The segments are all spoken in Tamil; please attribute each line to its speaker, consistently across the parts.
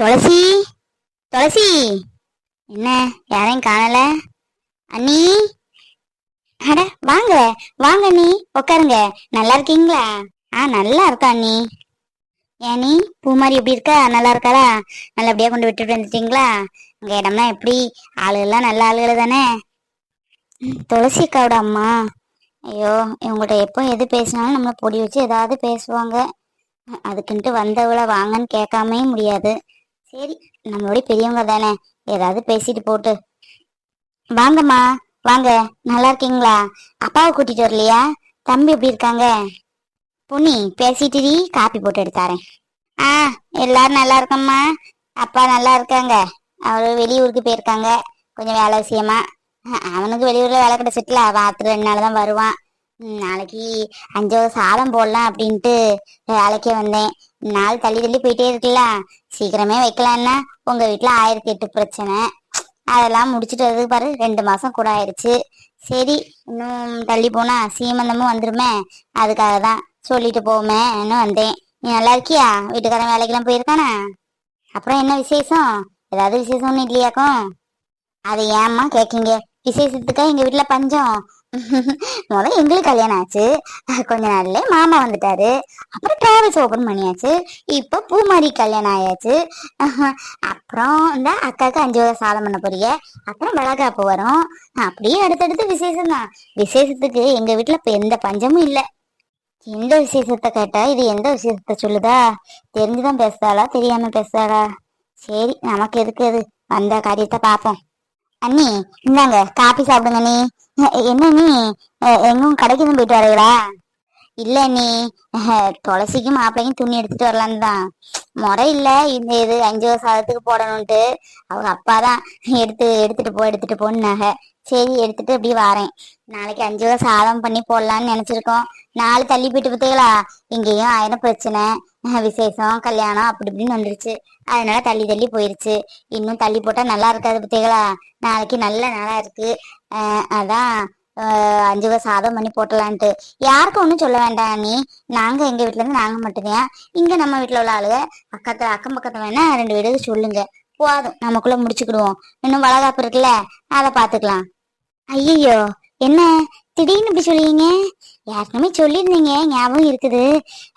Speaker 1: துளசி துளசி. என்ன யாரையும் காணல? அண்ணி? அட வாங்க வாங்க அண்ணி உட்காருங்க. நல்லா இருக்கீங்களா? ஆ நல்லா இருக்கா அண்ணி. ஏன் நீ பூமாரி எப்படி இருக்கா? நல்லா இருக்காளா? நல்லபடியா கொண்டு விட்டுட்டு வந்துட்டீங்களா? உங்க இடம்லாம் எப்படி? ஆளுகள்லாம் நல்ல ஆளுகள் தானே? துளசி அக்காவோட அம்மா. ஐயோ இவங்கள்ட்ட எப்போ எது பேசினாலும் நம்மளை பொடி வச்சு ஏதாவது பேசுவாங்க. அதுக்குன்ட்டு வந்தவளை வாங்கன்னு கேட்காமே முடியாது. சரி நம்மளோட பெரியவங்க தானே. ஏதாவது பேசிட்டு போட்டு. வாங்கம்மா வாங்க. நல்லா இருக்கீங்களா? அப்பாவை கூட்டிட்டு வரலையா? தம்பி எப்படி இருக்காங்க? பொன்னி பேசிட்டு காப்பி போட்டு எடுத்தாரேன். ஆ எல்லாரும் நல்லா இருக்கம்மா. அப்பா நல்லா இருக்காங்க. அவர் வெளியூருக்கு போயிருக்காங்க. கொஞ்சம் வேலை விஷயமா. அவனுக்கு வெளியூர்ல வேலை கிடைச்சிட்டுல வாரத்துல ரெண்டு நாள் தான் வருவான். நாளைக்கு அஞ்சு சாதம் போடலாம் அப்படின்ட்டு வேலைக்கே வந்தேன். நாள் தள்ளி தள்ளி போயிட்டே இருக்குல்ல. சீக்கிரமே வைக்கலான்னா உங்க வீட்டுல ஆயிரத்தி எட்டு பிரச்சனை. அதெல்லாம் முடிச்சுட்டு வரதுக்கு பாரு ரெண்டு மாசம் கூட ஆயிடுச்சு சரி இன்னும் தள்ளி போனா சீமந்தமும் வந்துருமே. அதுக்காக தான் சொல்லிட்டு போவோமேன்னு வந்தேன். நீ நல்லா இருக்கியா? வீட்டுக்காரன் வேலைக்கெல்லாம் போயிருக்கானா? அப்புறம் என்ன விசேஷம்? ஏதாவது விசேஷம்னு இல்லையாக்கும்? அதை ஏம்மா கேட்கீங்க விசேஷத்துக்கா எங்க வீட்டுல பஞ்சம்? முதல்ல எங்களுக்கு கல்யாணம் ஆச்சு. கொஞ்ச நாள்ல மாமா வந்துட்டாரு. அப்புறம் டிராவல்ஸ் ஓபன் பண்ணியாச்சு. இப்போ பூமாரி கல்யாணம் ஆயாச்சு. அப்புறம் இந்த அக்காவுக்கு அஞ்சு வருஷம் சாதம் பண்ண போறீங்க. அப்புறம் வளகாப்பு வரும். அப்படியே அடுத்தடுத்து விசேஷம் தான். விசேஷத்துக்கு எங்க வீட்டுல இப்ப எந்த பஞ்சமும் இல்ல. எந்த விசேஷத்தை கேட்டா இது எந்த விசேஷத்தை சொல்லுதா? தெரிஞ்சுதான் பேசுதாளா? தெரியாம பேசுதாளா? சரி நமக்கு எதுக்கு அது? வந்த காரியத்தை பாப்போம் அண்ணி இந்தாங்க காபி சாப்பிடுங்க நீ என்ன நீ? எங்கும் கடைக்கு எதுவும் போயிட்டு வரீங்களா இல்ல நீ. துளசிக்கும் மாப்பிள்ளைக்கும் துணி எடுத்துட்டு வரலான்னு தான் முறை இல்ல இந்த இது அஞ்சு வருஷம் சாதத்துக்கு போடணும்ட்டு அவங்க அப்பா தான் எடுத்து எடுத்துட்டு போ எடுத்துட்டு போன்னாங்க சரி எடுத்துட்டு அப்படியே வாரேன். நாளைக்கு அஞ்சு வருஷம் சாதம் பண்ணி போடலான்னு நினைச்சிருக்கோம். நாலு தள்ளி போயிட்டு பார்த்தீங்களா இங்கேயும் ஆயிரம் பிரச்சனை. விசேஷம் கல்யாணம் அப்படி இப்படின்னு வந்துருச்சு. அதனால தள்ளி தள்ளி போயிருச்சு. இன்னும் தள்ளி போட்டா நல்லா இருக்காது பார்த்தீங்களா? நாளைக்கு நல்ல நாளா இருக்கு. அஹ், அதான் அஞ்சு வருஷம் சாதம் பண்ணி போட்டலான்ட்டு யாருக்கும் ஒன்றும் சொல்ல வேண்டாம் நீ நாங்கள் எங்க வீட்ல இருந்து நாங்க மட்டும்தான். இங்கே நம்ம வீட்டில் உள்ள ஆளுக பக்கத்தில் அக்கம் பக்கத்தில் வேணா ரெண்டு வீடு சொல்லுங்க. போதும். நமக்குள்ள முடிச்சுக்கிடுவோம். இன்னும் வளகாப்பு இருக்குல்ல அதை பார்த்துக்கலாம். ஐயோ என்ன? திடீர்னு இப்படி சொல்லுவீங்க ஏற்கனவே சொல்லியிருந்தீங்க ஞாபகம் இருக்குது.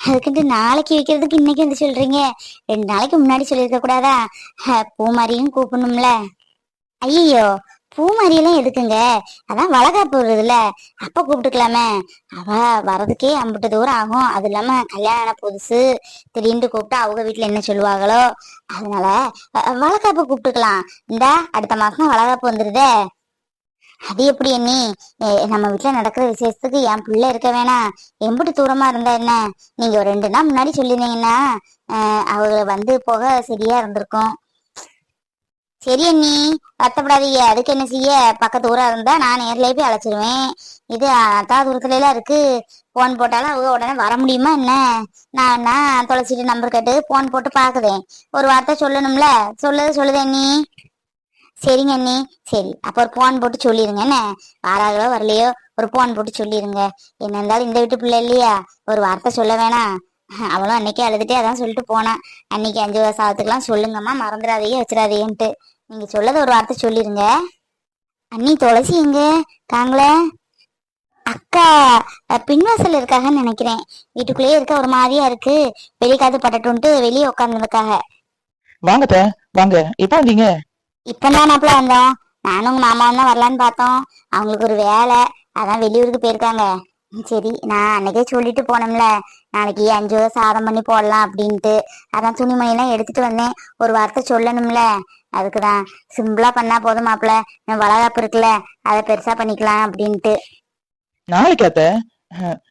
Speaker 1: அதுக்குன்ட்டு நாளைக்கு வைக்கிறதுக்கு இன்னைக்கு வந்து சொல்றீங்க. ரெண்டு நாளைக்கு முன்னாடி சொல்லியிருக்க கூடாதா? பூமாரியும் கூப்பிடணும்ல. ஐயோ பூமாரியெல்லாம் எதுக்குங்க? அதான் வளகா போடுறதுல. அப்ப கூப்பிட்டுக்கலாமே. அவ வர்றதுக்கே அம்பிட்டு தூரம் ஆகும். அது இல்லாம கல்யாணம் புதுசு. திடீர்னு கூப்பிட்டா அவங்க வீட்டுல என்ன சொல்லுவாங்களோ? அதனால அஹ், வளகாப்பு கூப்பிட்டுக்கலாம். இந்தா அடுத்த மாசம் வளகாப்பு வந்துருதே. அது எப்படி அண்ணி? நம்ம வீட்டுல நடக்கிற விசேஷத்துக்கு என் பிள்ளை இருக்க வேணாம் எம்பிட்டு தூரமா இருந்தா என்ன? நீங்க ஒரு ரெண்டு நாள் முன்னாடி சொல்லிருந்தீங்கன்னா அஹ், அவங்க வந்து போக சரியா இருந்திருக்கும். சரி அண்ணி வருத்தப்படாதீங்க. அதுக்கு என்ன செய்ய? பக்கத்து ஊரா இருந்தா நான் நேர்லயே போய் அழைச்சிருவேன். இது அத்தா தூரத்துல எல்லாம் இருக்கு. போன் போட்டாலும் அவங்க உடனே வர முடியுமா என்ன? நான் என்ன தொலைச்சிட்டு நம்பர் கேட்டு போன் போட்டு பாக்குதேன் ஒரு வார்த்தை சொல்லணும்ல? சொல்லுது சொல்லுது அண்ணி. சரிங்க அண்ணி. சரி அப்போ ஒரு போன் போட்டு சொல்லிடுங்க என்ன? வாராங்களோ வரலையோ ஒரு போன் போட்டு சொல்லிடுங்க என்ன இருந்தாலும் இந்த வீட்டு பிள்ளை இல்லையா? ஒரு வார்த்தை சொல்ல வேணாம் அவளும் அன்னைக்கே அழுதுட்டே அதான் சொல்லிட்டு போனான் அன்னைக்கு அஞ்சு வருஷம் ஆகுதுக்கெல்லாம் சொல்லுங்கம்மா மறந்துடாதையே வச்சிடாதீங்கன்ட்டு. நீங்க சொல்லத ஒரு வார்த்தை சொல்லிடுங்க அண்ணி துளசி எங்க? தாங்களே அக்கா பின்வாசல் இருக்காகன்னு நினைக்கிறேன். வீட்டுக்குள்ளேயே இருக்க ஒரு மாதிரியா இருக்கு. வெளியே காத்து பட்டட்டுன்ட்டு வெளியே உட்காந்துருக்காக
Speaker 2: வாங்க வாங்க. எப்போ வந்தீங்க?
Speaker 1: இப்பதான் வந்தோம். நானும் உங்க மாமாவும் தான் வரலான்னு பார்த்தோம். அவங்களுக்கு ஒரு வேலை. அதான் வெளியூருக்கு போயிருக்காங்க. சரி நான் அன்னைக்கே சொல்லிட்டு போனோம்ல. நாளைக்கு அஞ்சு வருஷம் சாதம் பண்ணி போடலாம் அப்படின்ட்டு. அதான் துணிமணிலாம் எடுத்துட்டு வந்தேன். ஒரு வார்த்தை சொல்லணும்ல. அதுக்குதான். சிம்பிளா பண்ணா போதும் மாப்பிள்ள நான் வளகாப்பு இருக்குல்ல அதை பெருசா பண்ணிக்கலாம் அப்படின்ட்டு.
Speaker 2: நாளைக்கு அத்த?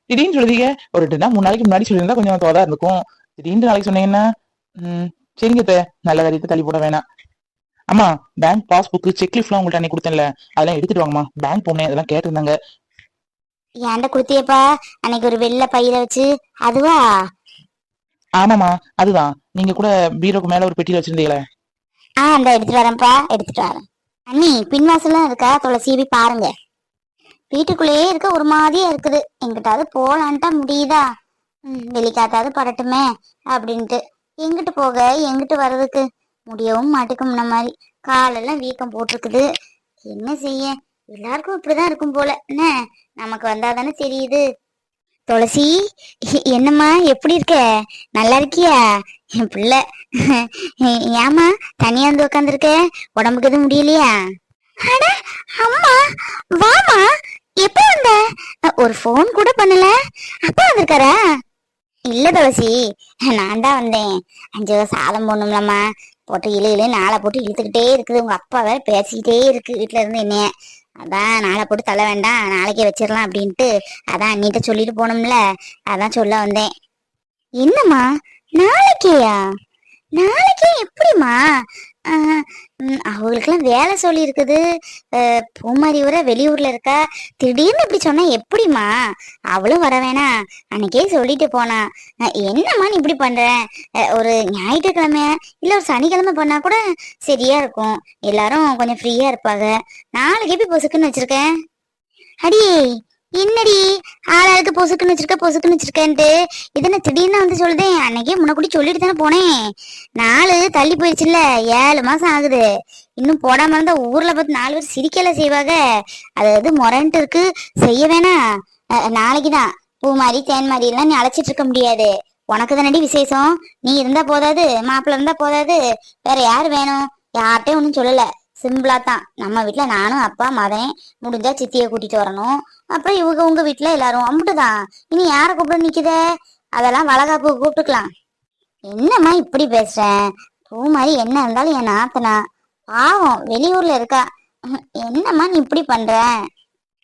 Speaker 2: திடீர்னு சொல்லுதீங்க. ஒரு ரெண்டு நாள் மூணு நாளைக்கு முன்னாடி சொல்லியிருந்தா கொஞ்சம் தோதா இருக்கும் திடீர்னு நாளைக்கு சொன்னீங்கன்னா ம், சரிங்க அத்த. நல்ல காரியத்தை தள்ளி போட வேணாம். அம்மா பேங்க் பாஸ்புக் செக்லிஃப்லாம் உங்கள்ட்ட அன்னைக்கு கொடுத்தேன்ல. அதெல்லாம் எடுத்துட்டு வாங்கம்மா. பேங்க் போனேன் அதெல்லாம் கேட்டிருந்தாங்க.
Speaker 1: ஏன்ட குடுத்தியப்பா? அன்னைக்கு ஒரு வெள்ளை பையில வச்சு அதுவா?
Speaker 2: ஆமாமா அதுதான். நீங்க கூட பீரோக்கு மேல ஒரு பெட்டியில வச்சிருந்தீங்களே.
Speaker 1: ஆ அந்த எடுத்துட்டு வரேன்ப்பா. எடுத்துட்டு வரேன். அண்ணி பின்வாசல்லாம் இருக்கா? துளசி போய் பாருங்க. வீட்டுக்குள்ளேயே இருக்க ஒரு மாதிரியா இருக்குது. எங்கிட்டாவது போலான்ட்டா முடியுதா? ம் வெளிக்காத்தாவது படட்டுமே அப்படின்ட்டு. எங்கிட்டு போக? எங்கிட்டு வர்றதுக்கு? முடியவும் மாட்டுக்கும் முன்ன மாதிரி. காலெல்லாம் வீக்கம் போட்டிருக்குது. என்ன செய்ய? எல்லாருக்கும் இப்படிதான் இருக்கும் போல. என்ன? நமக்கு வந்தாதானே தெரியுது. துளசி என்னம்மா எப்படி இருக்க? நல்லா இருக்கியா? என் பிள்ளை. ஏமா தனியா வந்து உட்காந்துருக்க உடம்புக்கு எதுவும் முடியலையா? அட அம்மா வாமா எப்ப வந்த? ஒரு ஃபோன் கூட பண்ணல. அப்பா வந்திருக்காரா? இல்ல துளசி நான் தான் வந்தேன். அஞ்சு ரூபா சாதம் போடணும்லம்மா. போட்டு இழு இழு நாளை போட்டு இழுத்துக்கிட்டே இருக்குது. உங்க அப்பா வேற பேசிக்கிட்டே இருக்கு வீட்டுல இருந்து என்னைய. அதான் நாளை போட்டு தள்ள வேண்டாம் நாளைக்கே வச்சிடலாம் அப்படின்ட்டு அதான் அண்ணிட்ட சொல்லிட்டு போனோம்ல. அதான் சொல்ல வந்தேன். என்னம்மா? நாளைக்கேயா? நாளைக்கே எப்படிம்மா? ம், அவங்களுக்கெல்லாம் வேலை சொல்லியிருக்குது. பூமாரி வர வெளியூர்ல இருக்கா? திடீர்னு இப்படி சொன்னா எப்படிம்மா? அவளும் வர வேணாம் அன்னைக்கே சொல்லிட்டு போனா. என்னம்மா நீ இப்படி பண்ற? ஒரு ஞாயிற்றுக்கிழமை இல்ல ஒரு சனிக்கிழமை பண்ணா கூட சரியா இருக்கும். எல்லாரும் கொஞ்சம் ஃப்ரீயா இருப்பாங்க. நாளைக்கு எப்படி பொசுக்குன்னு வச்சிருக்கேன். அடி என்னடி? ஆளாளுக்கு பொசுக்குன்னு வச்சிருக்க பொசுக்குன்னு வச்சிருக்கேன்ட்டு. இதனை திடீர்னு வந்து சொல்லுதேன் அன்னைக்கே முன்னக்கூடி சொல்லிட்டு தானே போனேன் நாலு தள்ளி போயிடுச்சுல்ல ஏழு மாசம் ஆகுது. இன்னும் போடாம இருந்தா ஊர்ல பார்த்து நாலு பேர் சிரிக்கல செய்வாங்க அதாவது முரண்ட்டு இருக்கு. செய்ய வேணாம் நாளைக்குதான். பூ மாதிரி தேன் மாதிரி எல்லாம் நீ அழைச்சிட்டு இருக்க முடியாது. உனக்கு தானடி விசேஷம். நீ இருந்தா போதாது மாப்பிள்ள இருந்தா போதாது. வேற யாரு வேணும்? யார்கிட்டயும் ஒன்றும் சொல்லலை. சிம்பிளா தான். நம்ம வீட்டுல நானும் அப்பா மதன் முடிஞ்சா சித்தியை கூட்டிட்டு வரணும். அப்புறம் இவங்க உங்க வீட்டுல எல்லாரும் அம்பிட்டுதான். இனி யார கூப்பிட நிக்குதே? அதெல்லாம் வளகாப்பு கூப்பிட்டுக்கலாம். என்னம்மா இப்படி பேசுறேன் பூ மாதிரி என்ன இருந்தாலும் என் நாத்தனா. பாவம் வெளியூர்ல இருக்கா. என்னம்மா நீ இப்படி பண்ற?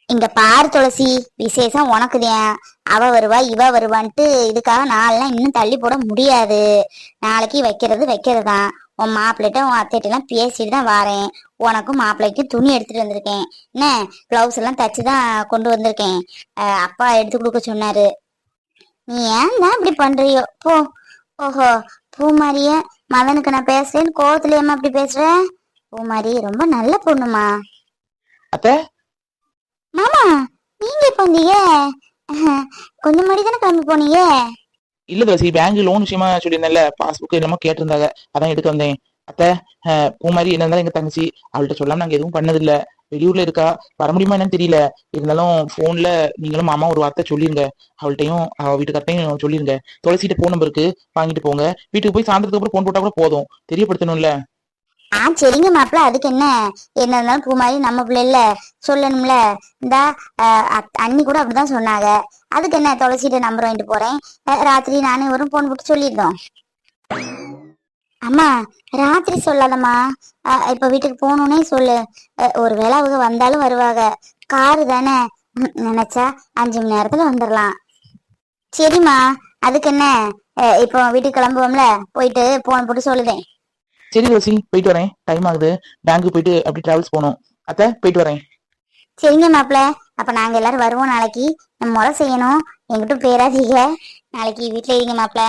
Speaker 1: இங்க பாரு துளசி விசேஷம் உனக்குதேன் அவ வருவா இவ வருவான்ட்டு இதுக்காக நாளெல்லாம் இன்னும் தள்ளி போட முடியாது. நாளைக்கு வைக்கிறது வைக்கிறது. தான் உன் மாப்பிள்ளைகிட்ட உன் அத்தைகிட்ட எல்லாம் பேசிட்டு தான் வாரேன். உனக்கும் மாப்பிள்ளைக்கும் துணி எடுத்துட்டு வந்திருக்கேன். என்ன? பிளவுஸ் எல்லாம் தச்சு தான் கொண்டு வந்திருக்கேன். அப்பா எடுத்து கொடுக்க சொன்னாரு. நீ ஏன் தான் இப்படி பண்றியோ? போ. ஓஹோ பூமாரிய மதனுக்கு நான் பேசுறேன்னு கோவத்துல ஏமா இப்படி பேசுற? பூமாரி ரொம்ப நல்ல பொண்ணுமா
Speaker 2: அத்தை?
Speaker 1: மாமா நீங்க எப்ப வந்தீங்க? கொஞ்சம் முன்னாடி தானே கிளம்பி போனீங்க?
Speaker 2: இல்ல துளசி பேங்க் லோன் விஷயமா சொல்லியிருந்தேன்ல பாஸ்புக் என்னமோ கேட்டிருந்தாங்க. அதான் எடுக்க வந்தேன். அத்தை அஹ், பூ மாதிரி என்ன எங்க தங்கச்சி அவள்கிட்ட சொல்லாம நாங்க எதுவும் பண்ணதில்ல. வெளியூர்ல இருக்கா? வர முடியுமா என்னன்னு தெரியல. இருந்தாலும் போன்ல நீங்களும் மாமா ஒரு வார்த்தை சொல்லிருங்க. அவள்கிட்டையும் அவ வீட்டுக்கார்ட்டையும் சொல்லிருங்க. துளசிட்ட போன் நம்பருக்கு வாங்கிட்டு போங்க. வீட்டுக்கு போய் சாயந்தரத்துக்கு அப்புறம் போன் போட்டா கூட போதும். தெரியப்படுத்தணும்ல.
Speaker 1: ஆ சரிங்க மாப்பிள்ள அதுக்கு என்ன என்ன இருந்தாலும் பூ மாதிரி நம்ம பிள்ளைல சொல்லணும்ல. இந்தா அண்ணி கூட அப்படிதான் சொன்னாங்க. அதுக்கு என்ன துளசிட்ட நம்பர் வாங்கிட்டு போறேன். ராத்திரி நானே வரும் போன் போட்டு சொல்லிருந்தோம் அம்மா ராத்திரி சொல்லாதம்மா. இப்ப வீட்டுக்கு போகணுன்னே சொல்லு. ஒரு வேளை அவங்க வந்தாலும் வருவாங்க. காரு தானே. நினைச்சா அஞ்சு மணி நேரத்துல வந்துடலாம் சரிம்மா அதுக்கு என்ன இப்போ வீட்டுக்கு கிளம்புவோம்ல. போயிட்டு போன் போட்டு சொல்லுதேன்.
Speaker 2: சரி துளசி போயிட்டு வரேன். டைம் ஆகுது. பேங்க்கு போயிட்டு அப்படி டிராவல்ஸ் போகணும். அத்தை போயிட்டு வரேன்.
Speaker 1: சரிங்க மாப்பிள்ள அப்ப நாங்க எல்லாரும் வருவோம் நாளைக்கு. நம்ம முறை செய்யணும். எங்கிட்டும் பேராதீங்க நாளைக்கு வீட்ல இருங்க மாப்பிள்ள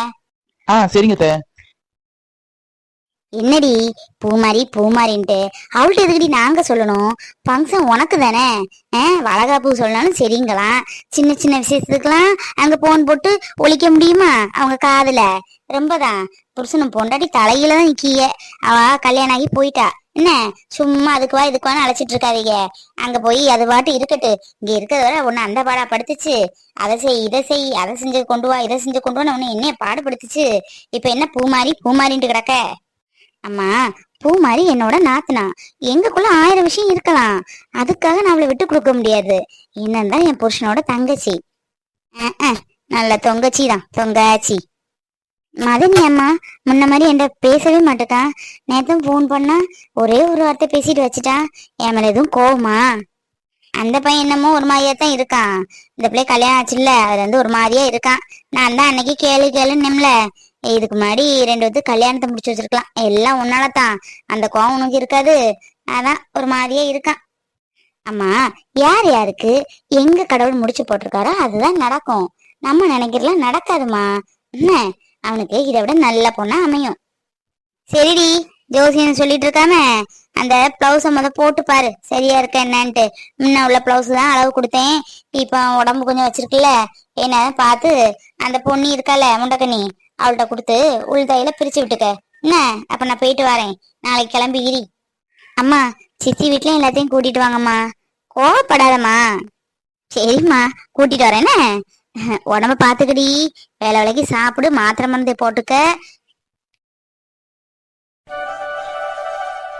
Speaker 2: ஆ சரிங்க அத்தை.
Speaker 1: என்னடி? பூமாரி பூமாரின்ட்டு. அவள்கிட்ட எதுக்கடி நாங்க சொல்லணும்? ஃபங்க்ஷன் உனக்கு தானே. வளகாப்பு சொல்லணும் சரிங்களா சின்ன சின்ன விசேஷத்துக்கெல்லாம் அங்க போன் போட்டு ஒழிக்க முடியுமா? அவங்க காதுல. ரொம்பதான். புருஷனும் பொண்டாட்டி தலையில தான் நிக்கிய அவ கல்யாணம் ஆகி போயிட்டா. என்ன? சும்மா அதுக்குவா இதுக்குவான்னு அழைச்சிட்டு இருக்காதீங்க. அங்க போய் அது பாட்டு இருக்கட்டு. இங்க இருக்கிறத விட உன்னை அந்த பாடா படுத்துச்சு. அதை செய் இதை செய் அதை செஞ்சு கொண்டு வா இதை செஞ்சு கொண்டு வா உன்னை என்னைய பாடுபடுத்துச்சு. இப்ப என்ன பூமாரி பூமாரின்ட்டு கிடக்க? அம்மா பூ மாதிரி என்னோட நாத்துனா. எங்கக்குள்ள ஆயிரம் விஷயம் இருக்கலாம். அதுக்காக நான் அவளை விட்டு கொடுக்க முடியாது. என்னந்தான் என் புருஷனோட தங்கச்சி. அஹ், நல்ல தொங்கச்சி தான் தொங்காச்சி. மதனி அம்மா முன்ன மாதிரி என்கிட்ட பேசவே மாட்டேக்கான் நேத்தும் ஃபோன் பண்ணா ஒரே ஒரு வார்த்தை பேசிட்டு வச்சுட்டான் என் மேல எதுவும் கோவமா? அந்த பையன் என்னமோ ஒரு மாதிரியா தான் இருக்கான். இந்த பிள்ளை கல்யாணம் ஆச்சுல்ல அது வந்து ஒரு மாதிரியா இருக்கான். நான் தான் அன்னைக்கு கேளு கேளுன்னு நிம்ல இதுக்கு முன்னாடி ரெண்டு வந்து கல்யாணத்தை முடிச்சு வச்சிருக்கலாம். எல்லாம் உன்னால தான். அந்த கோவம் உனக்கு இருக்காது. அதான் ஒரு மாதிரியே இருக்கான். அம்மா யார் யாருக்கு எங்க கடவுள் முடிச்சு போட்டிருக்காரோ அதுதான் நடக்கும். நம்ம நினைக்கிறலாம் நடக்காதுமா என்ன? அவனுக்கு இதை விட நல்ல பொண்ணா அமையும். சரிடி ஜோசியன் சொல்லிட்டு இருக்காம அந்த பிளவுஸ முத போட்டு பாரு. சரியா இருக்க என்னன்ட்டு. முன்ன உள்ள பிளவுஸ் தான் அளவு கொடுத்தேன். இப்ப உடம்பு கொஞ்சம் வச்சிருக்குல்ல. என்ன பார்த்து அந்த பொண்ணு இருக்கால முண்டக்கண்ணி அவள்கிட்ட கொடுத்து உள் தையில பிரிச்சு விட்டுக்க. என்ன? அப்ப நான் போயிட்டு வரேன். நாளைக்கு கிளம்பிக்கிறி அம்மா சித்தி வீட்லயும் எல்லாத்தையும் கூட்டிட்டு வாங்கம்மா. கோவப்படாதம்மா. சரிம்மா கூட்டிட்டு வரேன்னு உடம்ப பாத்துக்கடி. வேலை வேலைக்கு சாப்பிடு மாத்திரை மருந்து போட்டுக்க.